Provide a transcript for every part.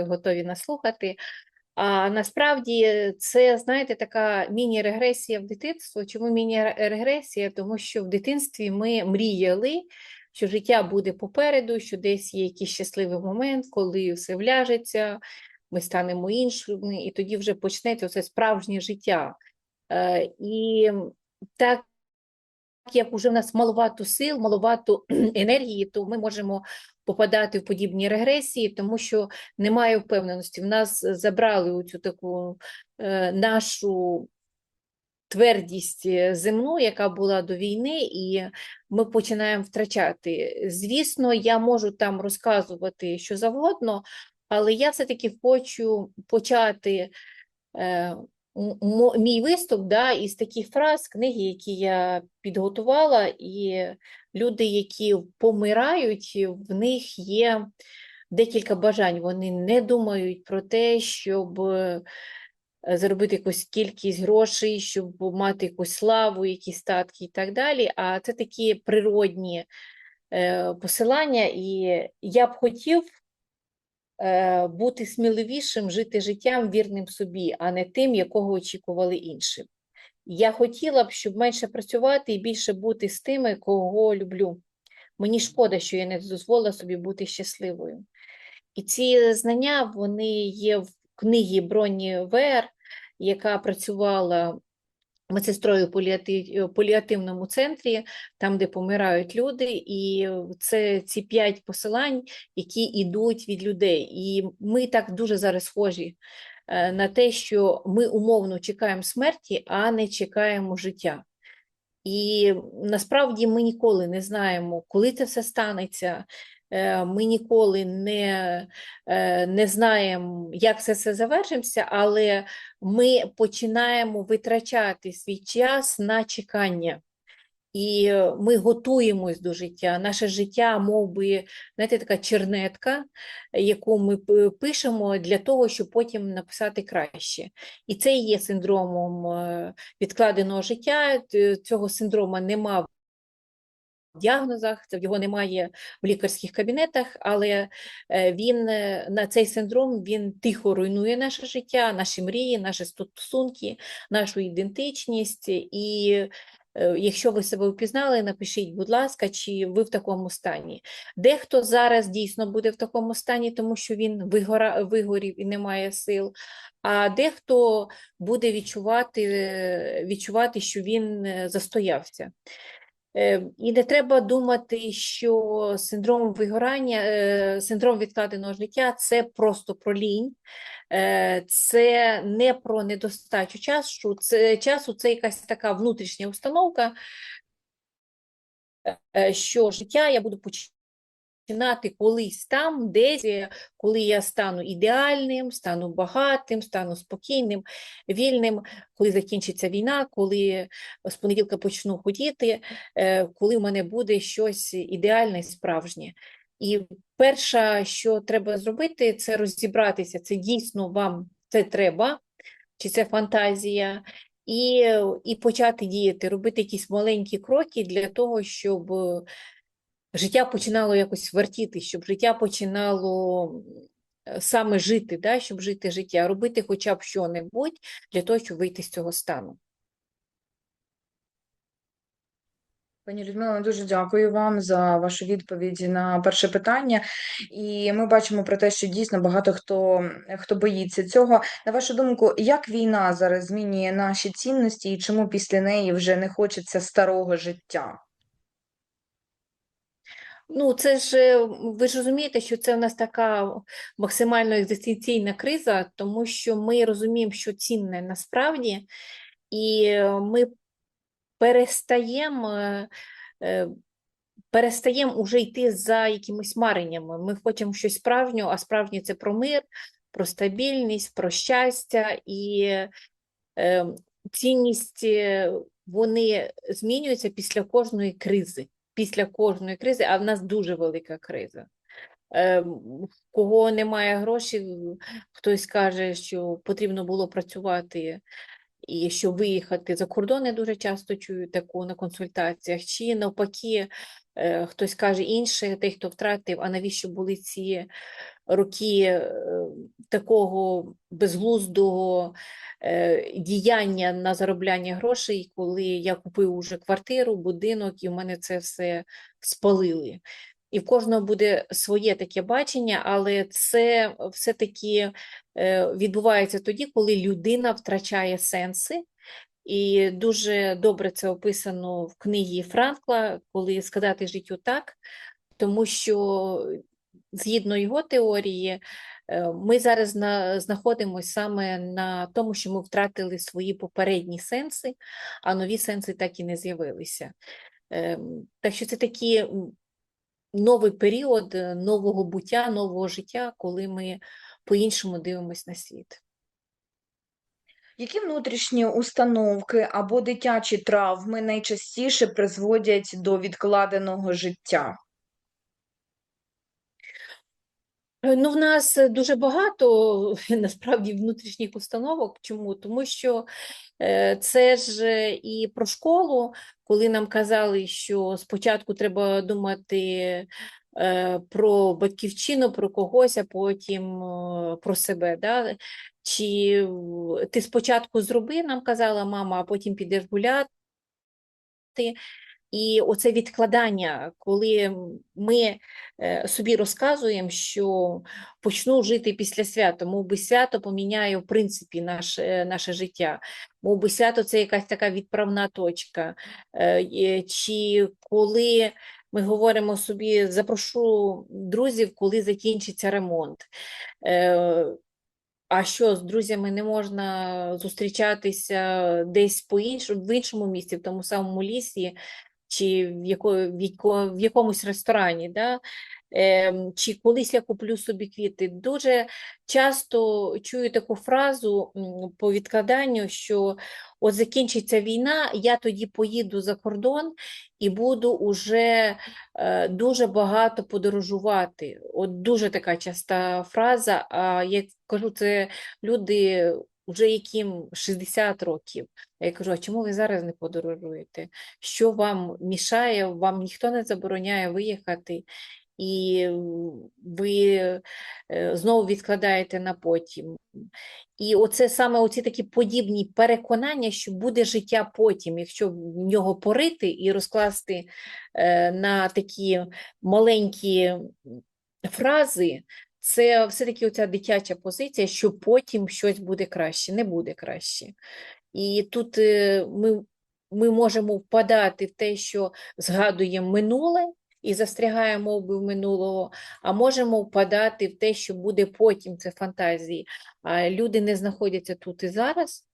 готові наслухати. А насправді це, знаєте, така міні-регресія в дитинство. Чому міні-регресія? Тому що в дитинстві ми мріяли, що життя буде попереду, що десь є якийсь щасливий момент, коли все вляжеться, ми станемо іншими, і тоді вже почнеться це справжнє життя. Е, І так як уже в нас маловато сил, маловато енергії, то ми можемо попадати в подібні регресії, тому що немає впевненості. В нас забрали цю таку е, нашу твердість е, земну, яка була до війни, і ми починаємо втрачати. Звісно, я можу там розказувати що завгодно, але я все-таки хочу почати. Е, мій виступ да, із таких фраз, книги, які я підготувала, і люди, які помирають, в них є декілька бажань. Вони не думають про те, щоб е, заробити якусь кількість грошей, щоб мати якусь славу, якісь статки і так далі. А це такі природні е, посилання, і я б хотів бути сміливішим, жити життям вірним собі, а не тим, якого очікували інші. Я хотіла б, щоб менше працювати і більше бути з тими, кого люблю. Мені шкода, що я не дозволила собі бути щасливою. І ці знання вони є в книгі Броні Вер, яка працювала медсестрою в поліати- поліативному центрі, там, де помирають люди, і це ці п'ять посилань, які йдуть від людей. І ми так дуже зараз схожі е, на те, що ми умовно чекаємо смерті, а не чекаємо життя. І насправді ми ніколи не знаємо, коли це все станеться. Е, Ми ніколи не, е, не знаємо, як це все завершиться, але ми починаємо витрачати свій час на чекання. І ми готуємось до життя. Наше життя, мов би, знаєте, така чернетка, яку ми пишемо для того, щоб потім написати краще. І це і є синдромом е, відкладеного життя. Цього синдрома нема діагнозах, це його немає в лікарських кабінетах, але е, він е, на цей синдром він тихо руйнує наше життя, наші мрії, наші стосунки, нашу ідентичність. І е, якщо ви себе впізнали, напишіть, будь ласка, чи ви в такому стані. Дехто зараз дійсно буде в такому стані, тому що він вигора, вигорів і не має сил. А дехто буде відчувати, відчувати, що він застоявся. Е, І не треба думати, що синдром вигорання, е, синдром відкладеного життя це просто про лінь, Е, це не про недостачу часу, це часу, це якась така внутрішня установка, що життя я буду починати колись там, десь, е, коли я стану ідеальним, стану багатим, стану спокійним, вільним, коли закінчиться війна, коли з понеділка почну ходіти, е, коли в мене буде щось ідеальне справжнє. І перше, що треба зробити, це розібратися, це дійсно вам це треба, чи це фантазія, і, і почати діяти, робити якісь маленькі кроки для того, щоб е, життя починало якось вертіти, щоб життя починало е, саме жити, да, щоб жити життя, робити хоча б що-небудь для того, щоб вийти з цього стану. Пані Людмила, дуже дякую вам за вашу відповідь на перше питання. І ми бачимо про те, що дійсно багато хто, хто боїться цього. На вашу думку, як війна зараз змінює наші цінності і чому після неї вже не хочеться старого життя? Ну, це ж е, ви ж розумієте, що це в нас така максимально екзистенційна криза, тому що ми розуміємо, що цінне насправді, і е, ми перестаємо е, перестаємо уже йти за якимись мареннями. Ми хочемо щось справжнього, а справжнє це про мир, про стабільність, про щастя і цінність вони змінюються після кожної кризи. Після кожної кризи, а в нас дуже велика криза. Е, кого немає грошей, хтось каже, що потрібно було працювати і що виїхати за кордон, я дуже часто чую таку на консультаціях, чи навпаки, Е, Хтось каже інше, той, хто втратив, а навіщо були ці роки е, такого безглуздого діяння на заробляння грошей, коли я купив уже квартиру, будинок, і в мене це все спалили. І в кожного буде своє таке бачення, але це все-таки е, відбувається тоді, коли людина втрачає сенси. І дуже добре це описано в книгі Франкла, коли сказати життю так, тому що згідно його теорії, е, ми зараз на, знаходимося саме на тому, що ми втратили свої попередні сенси, а нові сенси так і не з'явилися. Ем, Так що це такий новий період е, нового буття, нового життя, коли ми по-іншому дивимося на світ. Які внутрішні установки або дитячі травми найчастіше призводять до відкладеного життя? Е, Ну, в нас е, дуже багато насправді внутрішніх установок. Чому? Тому що е, це ж е, і про школу, коли нам казали, що спочатку треба думати е, про батьківщину, про когось, а потім е, про себе. Да? Чи ти спочатку зроби, нам казала мама, а потім підеш гуляти. І оце відкладання, коли ми е, собі розказуємо, що почну жити після свята, мов би свято поміняє в принципі наше, наше життя, мов би свято це якась така відправна точка. Е, Чи коли ми говоримо собі, запрошу друзів, коли закінчиться ремонт. Е, А що з друзями не можна зустрічатися десь по іншому, в іншому місці, в тому самому лісі, чи в, яко, в, яко, в якомусь ресторані, да? Ем, чи колись я куплю собі квіти. Дуже часто чую таку фразу по відкладанню, що от закінчиться війна, я тоді поїду за кордон і буду уже е, дуже багато подорожувати. От дуже така часта фраза. А я кажу, це люди, вже яким 60 років. Я кажу, а чому ви зараз не подорожуєте? Що вам мішає? Вам ніхто не забороняє виїхати, і ви е, знову відкладаєте на потім. І оце саме оці такі подібні переконання, що буде життя потім, якщо в нього порити і розкласти е, на такі маленькі фрази, це все-таки оця дитяча позиція, що потім щось буде краще, не буде краще. І тут е, ми, ми можемо впадати в те, що згадуємо минуле і застрягаємо в минулого, а можемо впадати в те, що буде потім, це фантазії. А люди не знаходяться тут і зараз.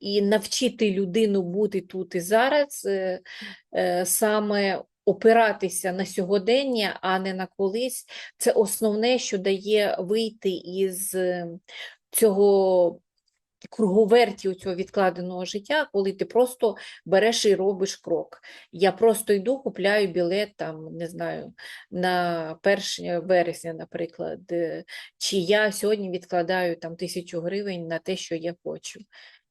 І навчити людину бути тут і зараз, е, е, саме опиратися на сьогодення, а не на колись, це основне, що дає вийти із е, цього круговерті цього відкладеного життя, коли ти просто береш і робиш крок. Я просто йду, купляю білет там, не знаю, на 1 вересня, наприклад, е, чи я сьогодні відкладаю там тисячу гривень на те, що я хочу.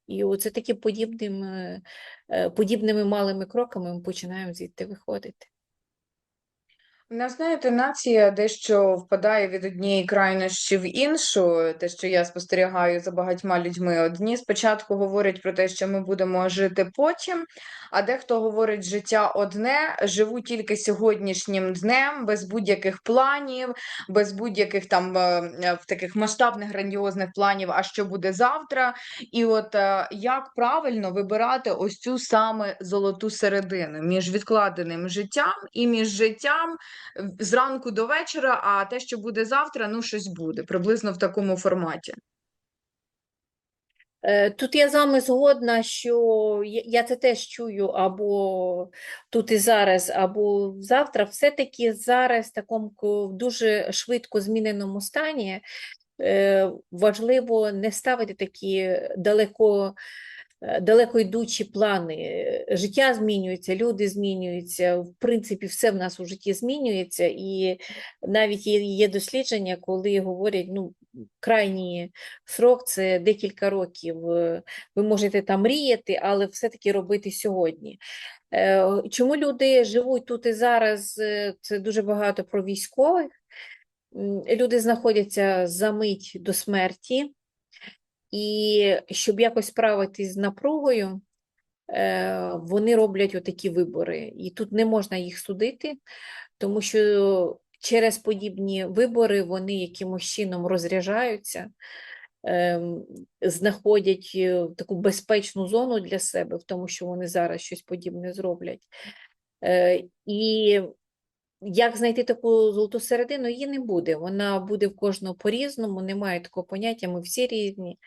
І оце такі подібними, е, подібними малими кроками ми починаємо звідти виходити. У нас, знаєте, нація дещо впадає від однієї крайнощі в іншу, те, що я спостерігаю за багатьма людьми. Одні спочатку говорять про те, що ми будемо жити потім, а дехто говорить життя одне, живу тільки сьогоднішнім днем, без будь-яких планів, без будь-яких там е, е, в таких масштабних грандіозних планів, а що буде завтра. І от е, як правильно вибирати ось цю саме золоту середину між відкладеним життям і між життям зранку до вечора, а те, що буде завтра, ну щось буде, приблизно в такому форматі. Е, Тут я з вами згодна, що я це теж чую або тут і зараз, або завтра. Все-таки зараз в такому дуже швидко зміненому стані е, важливо не ставити такі далеко е, далеко йдучі плани. Життя змінюється, люди змінюються, в принципі, все в нас у житті змінюється, і навіть є, дослідження, коли говорять, ну, крайній срок це декілька років. Ви можете там мріяти, але все-таки робити сьогодні. Е, Чому люди живуть тут і зараз? Це дуже багато про військових. Люди знаходяться за мить до смерті, і щоб якось справитись з напругою, е, вони роблять отакі вибори. І тут не можна їх судити, тому що через подібні вибори вони якимось чином розряджаються, ем, знаходять е, таку безпечну зону для себе, в тому, що вони зараз щось подібне зроблять. Е, І як знайти таку золоту середину, її не буде. Вона буде в кожного по-різному, немає такого поняття, ми всі різні,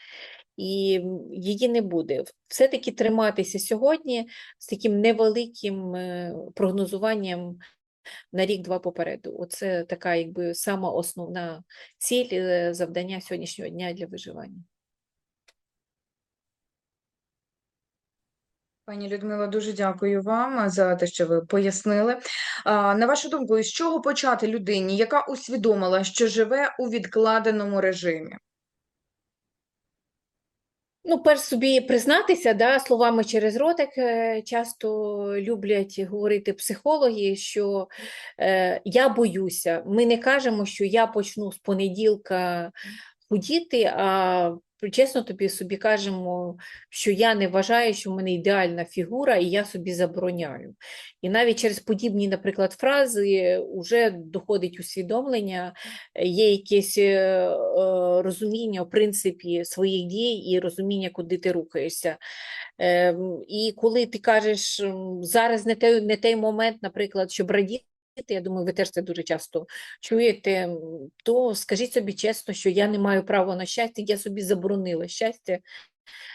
і її не буде. Все-таки триматися сьогодні з таким невеликим е, прогнозуванням на рік-два попереду. Оце така, якби, сама основна ціль, е, завдання сьогоднішнього дня для виживання. Пані Людмила, дуже дякую вам за те, що ви пояснили. На вашу думку, з чого почати людині, яка усвідомила, що живе у відкладеному режимі? Ну, перш собі признатися, да, словами через ротик е, часто люблять говорити психологи, що е, я боюся. Ми не кажемо, що я почну з понеділка худіти, а чесно тобі собі кажемо, що я не вважаю, що в мене ідеальна фігура, і я собі забороняю. І навіть через подібні, наприклад, фрази вже доходить усвідомлення, е, є якесь е, е, розуміння, в принципі, своїх дій і розуміння, куди ти рухаєшся. Ем, І коли ти кажеш, зараз не той, не той момент, наприклад, щоб радіти, я думаю, ви теж це дуже часто чуєте, то скажіть собі чесно, що я не маю права на щастя, я собі заборонила щастя,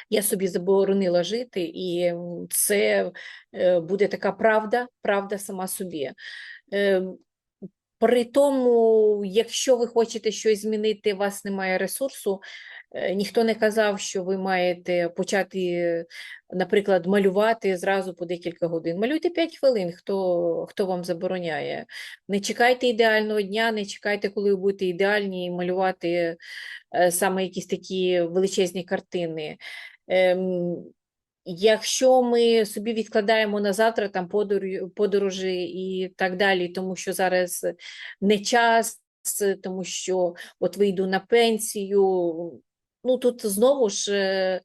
я собі заборонила жити, і це е, буде така правда, правда сама собі. Ем, При тому, якщо ви хочете щось змінити, у вас немає ресурсу, е, ніхто не казав, що ви маєте почати, наприклад, малювати зразу по декілька годин. Малюйте 5 хвилин, хто, хто вам забороняє. Не чекайте ідеального дня, не чекайте, коли ви будете ідеальні, і малювати е, саме якісь такі величезні картини. Якщо ми собі відкладаємо на завтра там подорожі і так далі, тому що зараз не час, тому що от вийду на пенсію. Ну тут знову ж е,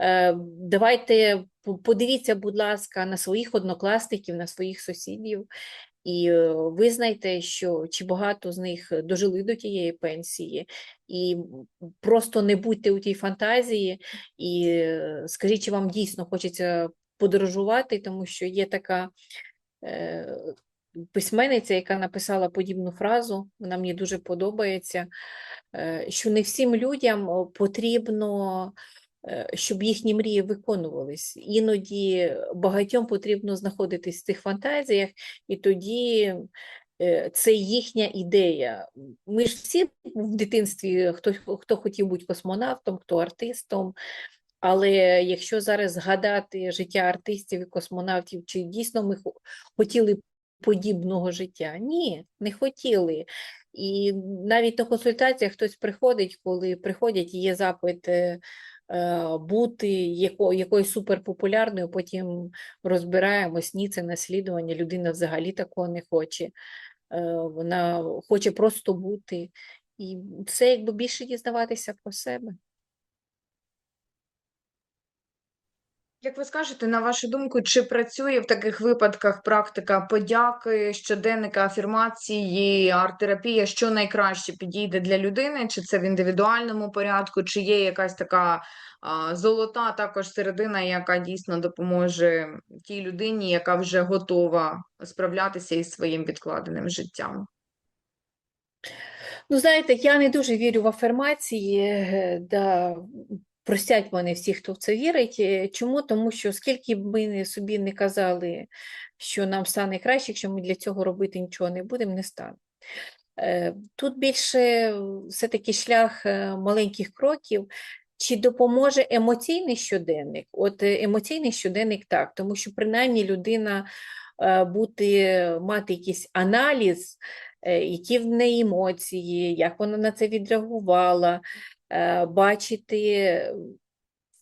е, давайте подивіться, будь ласка, на своїх однокласників, на своїх сусідів, і е, визнайте, що чи багато з них дожили до тієї пенсії, і просто не будьте у тій фантазії, і е, скажіть, чи вам дійсно хочеться подорожувати, тому що є така е, письменниця, яка написала подібну фразу, вона мені дуже подобається, е, що не всім людям потрібно, е, щоб їхні мрії виконувались. Іноді багатьом потрібно знаходитись в цих фантазіях, і тоді е, це їхня ідея. Ми ж всі в дитинстві, хто, хто хотів бути космонавтом, хто артистом. Але якщо зараз згадати життя артистів і космонавтів, чи дійсно ми хо- хотіли подібного життя? Ні, не хотіли. І навіть на консультаціях хтось приходить, коли приходять і є запит е, е, бути яко, якоюсь суперпопулярною, потім розбираємось, ні, це наслідування, людина взагалі такого не хоче. Е, Вона хоче просто бути. І це якби більше дізнаватися про себе. Як ви скажете, на вашу думку, чи працює в таких випадках практика подяки, щоденника, афірмації, арт-терапія, що найкраще підійде для людини? Чи це в індивідуальному порядку, чи є якась така а, золота також середина, яка дійсно допоможе тій людині, яка вже готова справлятися із своїм відкладеним життям? Ну, знаєте, я не дуже вірю в афірмації, е, да, простять мене всі, хто в це вірить. Е, Чому? Тому що скільки б ми собі не казали, що нам стане краще, якщо ми для цього робити нічого не будемо, не стане. Е, Тут більше все-таки шлях е, маленьких кроків. Чи допоможе емоційний щоденник? От е, емоційний щоденник так, тому що принаймні людина е, бути, мати якийсь аналіз, е, які в неї емоції, як вона на це відреагувала, е, бачити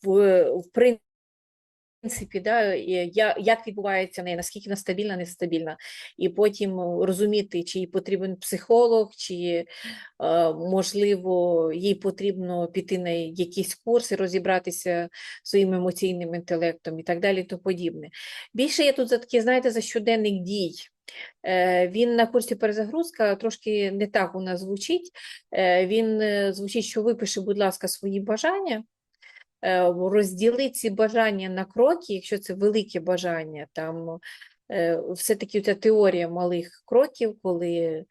в, в принципі, да, як відбувається неї, наскільки вона стабільна, нестабільна, і потім розуміти, чи їй потрібен психолог, чи е, можливо їй потрібно піти на якісь курси, розібратися своїм емоційним інтелектом і так далі, то подібне. Більше я тут за такі, знаєте, за щоденник дій. Е, Він на курсі перезагрузка трошки не так у нас звучить. Е, Він е, звучить, що випиши, будь ласка, свої бажання, розділи ці бажання на кроки, якщо це велике бажання, там все-таки ця теорія малих кроків, коли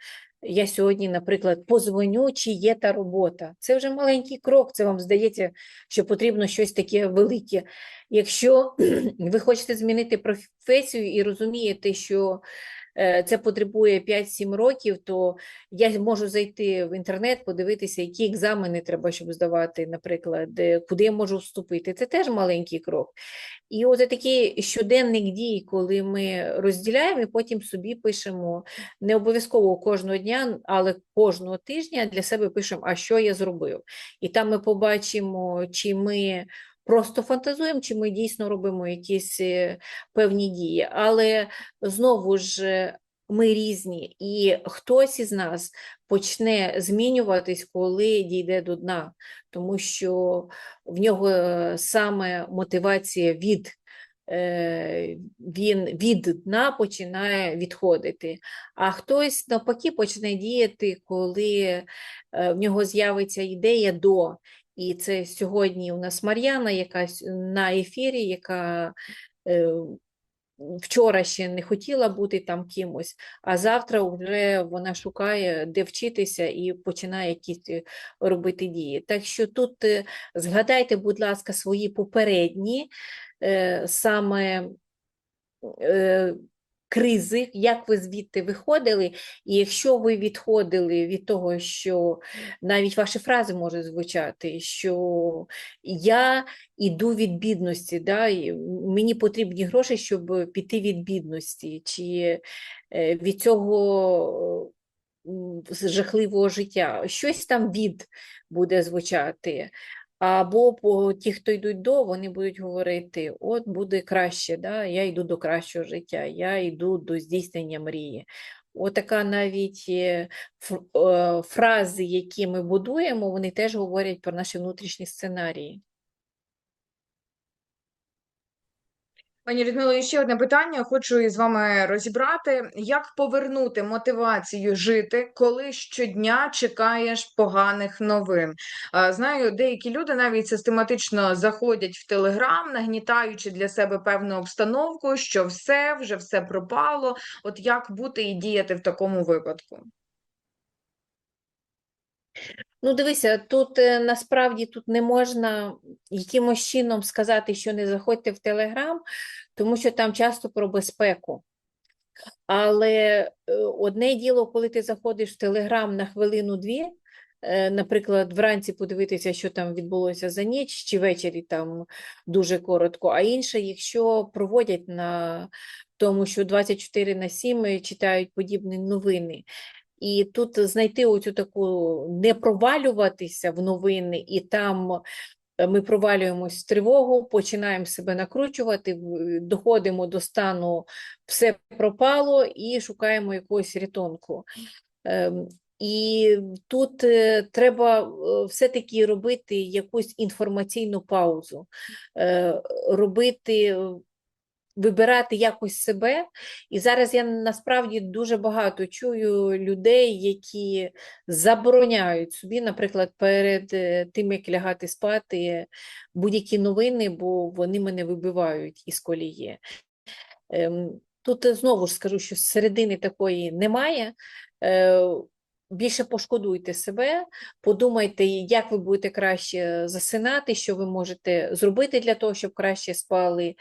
я сьогодні, наприклад, позвоню, чи є та робота. Це вже маленький крок, це вам здається, що потрібно щось таке велике. Якщо ви хочете змінити професію і розумієте, що це потребує 5-7 років, то я можу зайти в інтернет, подивитися, які екзамени треба, щоб здавати, наприклад, е, куди я можу вступити. Це теж маленький крок. І ось такий щоденник дій, коли ми розділяємо і потім собі пишемо не обов'язково кожного дня, але кожного тижня для себе пишемо, а що я зробив. І там ми побачимо, чи ми просто фантазуємо, чи ми дійсно робимо якісь е, певні дії. Але знову ж е, ми різні, і хтось із нас почне змінюватись, коли дійде до дна, тому що в нього е, саме мотивація від. Він від дна починає відходити, а хтось навпаки почне діяти, коли в нього з'явиться ідея до. І це сьогодні у нас Мар'яна, яка на ефірі, яка е, вчора ще не хотіла бути там кимось, а завтра вже вона шукає, де вчитися і починає якісь е, робити дії. Так що тут е, згадайте, будь ласка, свої попередні е, саме е, кризи, як ви звідти виходили, і якщо ви відходили від того, що навіть ваші фрази можуть звучати, що я іду від бідності, да, мені потрібні гроші, щоб піти від бідності, чи е, від цього жахливого життя. Щось там від буде звучати. Або по ті, хто йдуть до, вони будуть говорити: от буде краще, да? я йду до кращого життя, я йду до здійснення мрії. Отака навіть е, е, фрази, які ми будуємо, вони теж говорять про наші внутрішні сценарії. Пані Людмило, ще одне питання. Хочу із вами розібрати, як повернути мотивацію жити, коли щодня чекаєш поганих новин. Знаю, деякі люди навіть систематично заходять в Телеграм, нагнітаючи для себе певну обстановку, що все, вже все пропало. От як бути і діяти в такому випадку? Ну, дивися, тут е, насправді тут не можна якимось чином сказати, що не заходьте в Телеграм, тому що там часто про безпеку. Але е, одне діло, коли ти заходиш в Телеграм на хвилину-дві, е, наприклад, вранці подивитися, що там відбулося за ніч, чи ввечері там дуже коротко, а інше, якщо проводять на тому, що 24 на 7 читають подібні новини. І тут знайти оцю таку не провалюватися в новини, і там е, ми провалюємось в тривогу, починаємо себе накручувати, доходимо до стану все пропало і шукаємо якогось рятунку. Ем, І тут е, треба е, все-таки робити якусь інформаційну паузу, робити, вибирати якось себе. І зараз я насправді дуже багато чую людей, які забороняють собі, наприклад, перед е, тим, як лягати спати, будь-які новини, бо вони мене вибивають із колії. Ем, Тут е, знову ж скажу, що середини такої немає. Більше пошкодуйте себе, подумайте, як ви будете краще засинати, що ви можете зробити для того, щоб краще спали.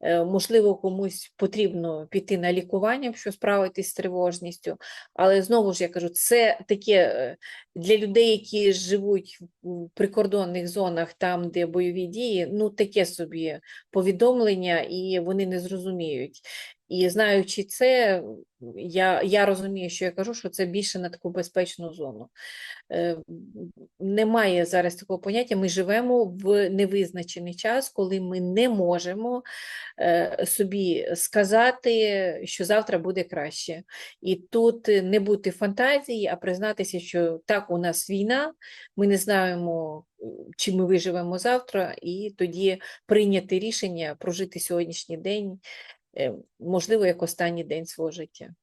Е, Можливо, комусь потрібно піти на лікування, щоб справитись з тривожністю. Але знову ж я кажу, це таке е, для людей, які живуть в прикордонних зонах, там, де бойові дії, ну таке собі повідомлення, і вони не зрозуміють. І знаючи це, я, я розумію, що я кажу, що це більше на таку безпечну зону. Е, Немає зараз такого поняття. Ми живемо в невизначений час, коли ми не можемо е, собі сказати, що завтра буде краще. І тут не бути фантазії, а признатися, що так, у нас війна, ми не знаємо, чи ми виживемо завтра, і тоді прийняти рішення прожити сьогоднішній день, можливо, як останній день свого життя.